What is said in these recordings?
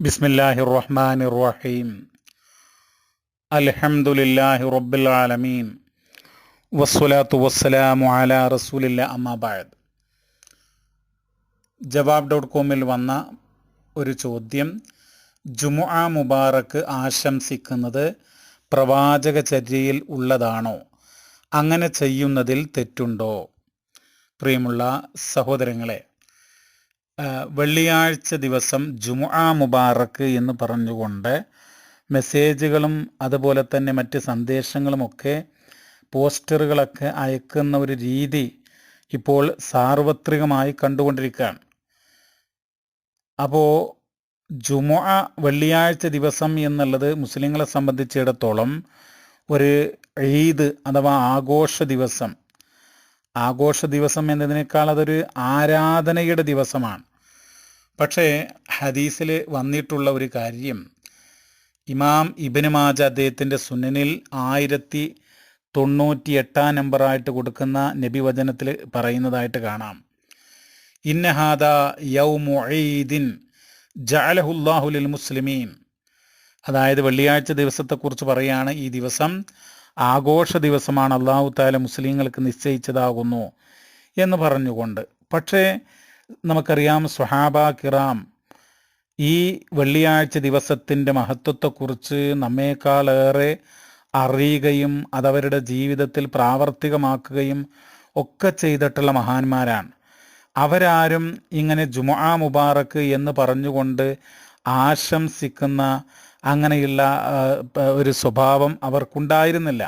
ബിസ്മില്ലാഹി റഹ്മാൻ റഹീം അൽഹംദുലില്ലാഹി റബ്ബിൽ ആലമീൻ. വസ്സലാത്തു വസ്സലാമു അല റസൂലില്ല അമ്മാബാദ് ജവാബ് ഡോട്ട് കോമിൽ വന്ന ഒരു ചോദ്യം. ജുമുഅ മുബാറക്ക് ആശംസിക്കുന്നത് പ്രവാചക ചര്യയിൽ ഉള്ളതാണോ? അങ്ങനെ ചെയ്യുന്നതിൽ തെറ്റുണ്ടോ? പ്രിയമുള്ള സഹോദരങ്ങളെ വെള്ളിയാഴ്ച ദിവസം ജുമുഅ മുബാറക്ക് എന്ന് പറഞ്ഞുകൊണ്ട് മെസ്സേജുകളും അതുപോലെ തന്നെ മറ്റ് സന്ദേശങ്ങളുമൊക്കെ പോസ്റ്ററുകളൊക്കെ അയക്കുന്ന ഒരു രീതി ഇപ്പോൾ സാർവത്രികമായി കണ്ടുകൊണ്ടിരിക്കുകയാണ്. അപ്പോൾ ജുമുഅ വെള്ളിയാഴ്ച ദിവസം എന്നുള്ളത് മുസ്ലിങ്ങളെ സംബന്ധിച്ചിടത്തോളം ഒരു ഈദ് അഥവാ ആഘോഷ ദിവസം. ആഘോഷ ദിവസം എന്നതിനേക്കാൾ അതൊരു ആരാധനയുടെ ദിവസമാണ്. പക്ഷേ ഹദീസിൽ വന്നിട്ടുള്ള ഒരു കാര്യം ഇമാം ഇബിന് മാജ അദ്ദേഹത്തിന്റെ സുന്നനിൽ ആയിരത്തി തൊണ്ണൂറ്റി എട്ടാം നമ്പറായിട്ട് കൊടുക്കുന്ന നബി നബിവചനത്തിൽ പറയുന്നതായിട്ട് കാണാം. ഇന്നഹാദ യൗമുഈദിൻ ജഅലഹുല്ലാഹുലിൽ മുസ്ലിമീൻ. അതായത് വെള്ളിയാഴ്ച ദിവസത്തെക്കുറിച്ച് പറയുകയാണ് ഈ ദിവസം ആഘോഷ ദിവസമാണ് അള്ളാഹു താല മുസ്ലിങ്ങൾക്ക് നിശ്ചയിച്ചതാകുന്നു എന്ന് പറഞ്ഞുകൊണ്ട്. പക്ഷേ നമുക്കറിയാം സുഹാബ കിറാം ഈ വെള്ളിയാഴ്ച ദിവസത്തിന്റെ മഹത്വത്തെക്കുറിച്ച് നമ്മേക്കാളേറെ അറിയുകയും അതവരുടെ ജീവിതത്തിൽ പ്രാവർത്തികമാക്കുകയും ഒക്കെ ചെയ്തിട്ടുള്ള മഹാന്മാരാണ്. അവരാരും ഇങ്ങനെ ജുമുഅ മുബാറക്ക് എന്ന് പറഞ്ഞുകൊണ്ട് ആശംസിക്കുന്ന അങ്ങനെയുള്ള ഒരു സ്വഭാവം അവർക്കുണ്ടായിരുന്നില്ല.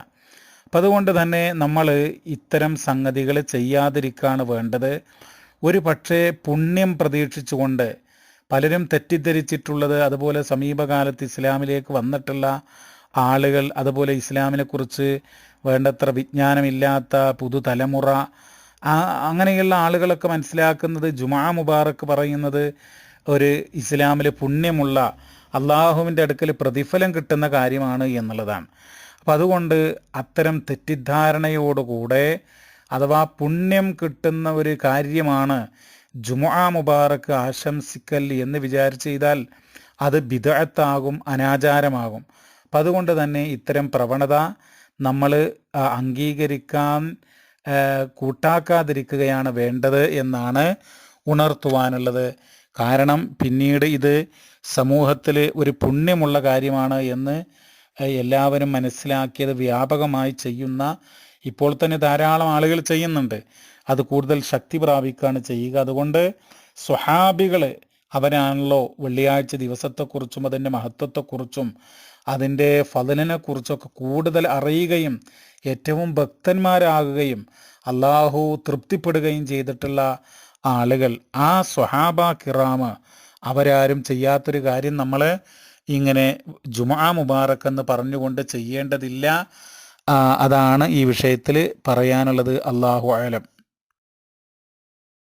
അപ്പം അതുകൊണ്ട് തന്നെ നമ്മൾ ഇത്തരം സംഗതികൾ ചെയ്യാതിരിക്കുകയാണ് വേണ്ടത്. ഒരു പക്ഷേ പുണ്യം പ്രതീക്ഷിച്ചുകൊണ്ട് പലരും തെറ്റിദ്ധരിച്ചിട്ടുള്ളത് അതുപോലെ സമീപകാലത്ത് ഇസ്ലാമിലേക്ക് വന്നിട്ടുള്ള ആളുകൾ അതുപോലെ ഇസ്ലാമിനെക്കുറിച്ച് വേണ്ടത്ര വിജ്ഞാനമില്ലാത്ത പുതുതലമുറ അങ്ങനെയുള്ള ആളുകളൊക്കെ മനസ്സിലാക്കുന്നത് ജുമാ മുബാറക്ക് പറയുന്നത് ഒരു ഇസ്ലാമിൽ പുണ്യമുള്ള അള്ളാഹുവിന്റെ അടുക്കൽ പ്രതിഫലം കിട്ടുന്ന കാര്യമാണ് എന്നുള്ളതാണ്. അപ്പം അതുകൊണ്ട് അത്തരം തെറ്റിദ്ധാരണയോടുകൂടെ അഥവാ പുണ്യം കിട്ടുന്ന ഒരു കാര്യമാണ് ജുമുഅ മുബാറക്ക് ആശംസിക്കൽ എന്ന് വിചാരിച്ച് ചെയ്താൽ അത് ബിദഅത്താകും അനാചാരമാകും. അപ്പം അതുകൊണ്ട് തന്നെ ഇത്തരം പ്രവണത നമ്മൾ അംഗീകരിക്കാൻ കൂട്ടാക്കാതിരിക്കുകയാണ് വേണ്ടത് എന്നാണ് ഉണർത്തുവാനുള്ളത്. കാരണം പിന്നീട് ഇത് സമൂഹത്തിൽ ഒരു പുണ്യമുള്ള കാര്യമാണ് എന്ന് എല്ലാവരും മനസ്സിലാക്കിയത് വ്യാപകമായി ചെയ്യുന്ന ഇപ്പോൾ തന്നെ ധാരാളം ആളുകൾ ചെയ്യുന്നുണ്ട്. അത് കൂടുതൽ ശക്തി പ്രാപിക്കുകയാണ് ചെയ്യുക. അതുകൊണ്ട് സ്വഹാബികൾ അവരാണല്ലോ വെള്ളിയാഴ്ച ദിവസത്തെക്കുറിച്ചും അതിന്റെ മഹത്വത്തെക്കുറിച്ചും അതിന്റെ ഫലനെക്കുറിച്ചൊക്കെ കൂടുതൽ അറിയുകയും ഏറ്റവും ഭക്തന്മാരാകുകയും അള്ളാഹു തൃപ്തിപ്പെടുകയും ചെയ്തിട്ടുള്ള ആളുകൾ. ആ സ്വഹാബ കിറാമ് അവരാരും ചെയ്യാത്തൊരു കാര്യം നമ്മൾ ഇങ്ങനെ ജുമാ മുബാറക്ക് എന്ന് പറഞ്ഞുകൊണ്ട് ചെയ്യേണ്ടതില്ല. അതാണ് ഈ വിഷയത്തിൽ പറയാനുള്ളത് അള്ളാഹു ആലം